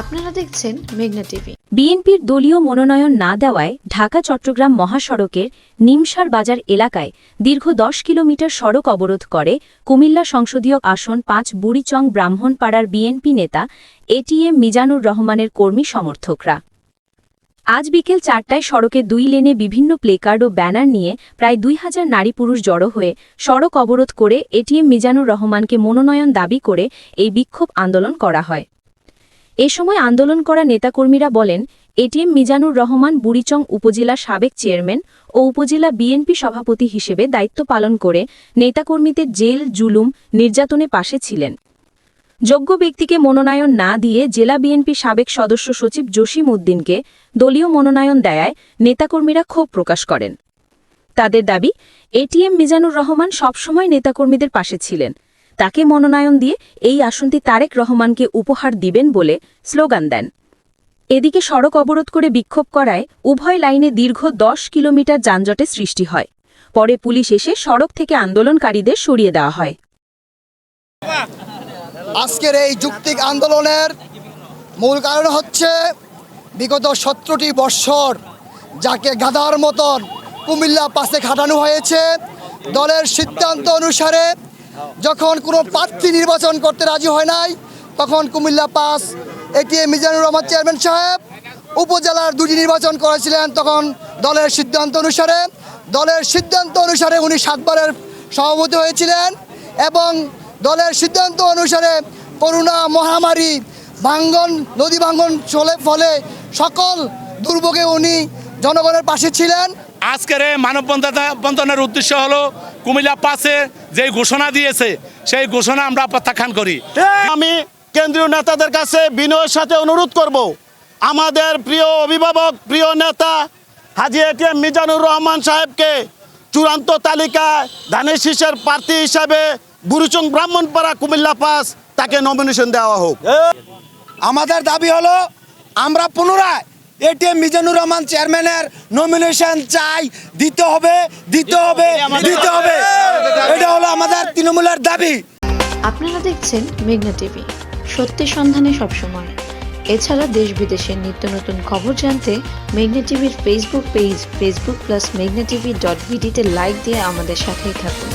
আপনারা দেখছেন মেঘনা টিভি। বিএনপির দলীয় মনোনয়ন না দেওয়ায় ঢাকা, চট্টগ্রাম মহাসড়কের নিমসার বাজার এলাকায় দীর্ঘ দশ কিলোমিটার সড়ক অবরোধ করে কুমিল্লা সংসদীয় আসন পাঁচ বুড়িচং ব্রাহ্মণপাড়ার বিএনপি নেতা এটিএম মিজানুর রহমানের কর্মী সমর্থকরা। আজ বিকেল চারটায় সড়কে দুই লেনে বিভিন্ন প্লেকার্ড ও ব্যানার নিয়ে প্রায় দুই হাজার নারী পুরুষ জড়ো হয়ে সড়ক অবরোধ করে এটিএম মিজানুর রহমানকে মনোনয়ন দাবি করে এই বিক্ষোভ আন্দোলন করা হয়। এ সময় আন্দোলন করা নেতাকর্মীরা বলেন এটিএম মিজানুর রহমান বুড়িচং উপজেলা সাবেক চেয়ারম্যান ও উপজেলা বিএনপি সভাপতি হিসেবে দায়িত্ব পালন করে নেতাকর্মীদের জেল, জুলুম, নির্যাতনে পাশে ছিলেন। যোগ্য ব্যক্তিকে মনোনয়ন না দিয়ে জেলা বিএনপি সাবেক সদস্য সচিব জসিম উদ্দিনকে দলীয় মনোনয়ন দেয়ায় নেতাকর্মীরা ক্ষোভ প্রকাশ করেন। তাদের দাবি এটিএম মিজানুর রহমান সবসময় নেতাকর্মীদের পাশে ছিলেন। তাকে মনোনয়ন দিয়ে এই আসনটি তারেক রহমানকে উপহার দিবেন বলে স্লোগান দেন। এদিকে সড়ক অবরোধ করে বিক্ষোভ করায় উভয় লাইনে দীর্ঘ দশ কিলোমিটার যানজটের সৃষ্টি হয়। পরে পুলিশ এসে সড়ক থেকে আন্দোলনকারীদের সরিয়ে দেওয়া হয়। আজকের এই যুক্তিক আন্দোলনের মূল কারণ হচ্ছে বিগত সতেরোটি বৎসর যাকে গাদার মতন কুমিল্লা পাশে খাটানো হয়েছে, দলের সিদ্ধান্ত অনুসারে যখন কোনো প্রার্থী নির্বাচন করতে রাজি হয় নাই, তখন কুমিল্লা পাস এটিএম মিজানুর রহমান চেয়ারম্যান সাহেব উপজেলার দুটি নির্বাচন করেছিলেন তখন দলের সিদ্ধান্ত অনুসারে। দলের সিদ্ধান্ত অনুসারে উনি সাতবারের সভাপতি হয়েছিলেন এবং দলের সিদ্ধান্ত অনুসারে করোনা মহামারী ভাঙ্গন, নদী ভাঙ্গন চলে ফলে সকল দুর্ভোগে উনি জনগণের পাশে ছিলেন। আজকের এই মানববন্ধন বন্ধনের উদ্দেশ্য হলো কুমিল্লা পাশে যে ঘোষণা দিয়েছে সেই ঘোষণা আমরা প্রত্যাখ্যান করি। আমি কেন্দ্রীয় নেতাদের কাছে বিনয়ের সাথে অনুরোধ করব। আমাদের প্রিয় অভিভাবক প্রিয় নেতা হাজি এটিএম মিজানুর রহমান সাহেবকে চূড়ান্ত তালিকায় ধানের শীষের প্রার্থী হিসাবে বুরুচং ব্রাহ্মণপাড়া কুমিল্লা পাস তাকে নমিনেশন দেওয়া হোক। আমাদের দাবি হলো আমরা পুনরায় এটিএম মিজানুর রহমান চেয়ারম্যানের নমিনেশন চাই। দিতে হবে দিতে হবে দিতে হবে। এটা হলো আমাদের তৃণমূলের দাবি। আপনারা দেখছেন মেঘনা টিভি। সত্যি সন্ধানে সবসময়। এছাড়া দেশ বিদেশের নিত্য নতুন খবর জানতে মেঘনা টিভির ফেসবুক পেজ ফেসবুক প্লাস মেঘনা টিভি ডট ভিডিতে লাইক দিয়ে আমাদের সাথেই থাকুন।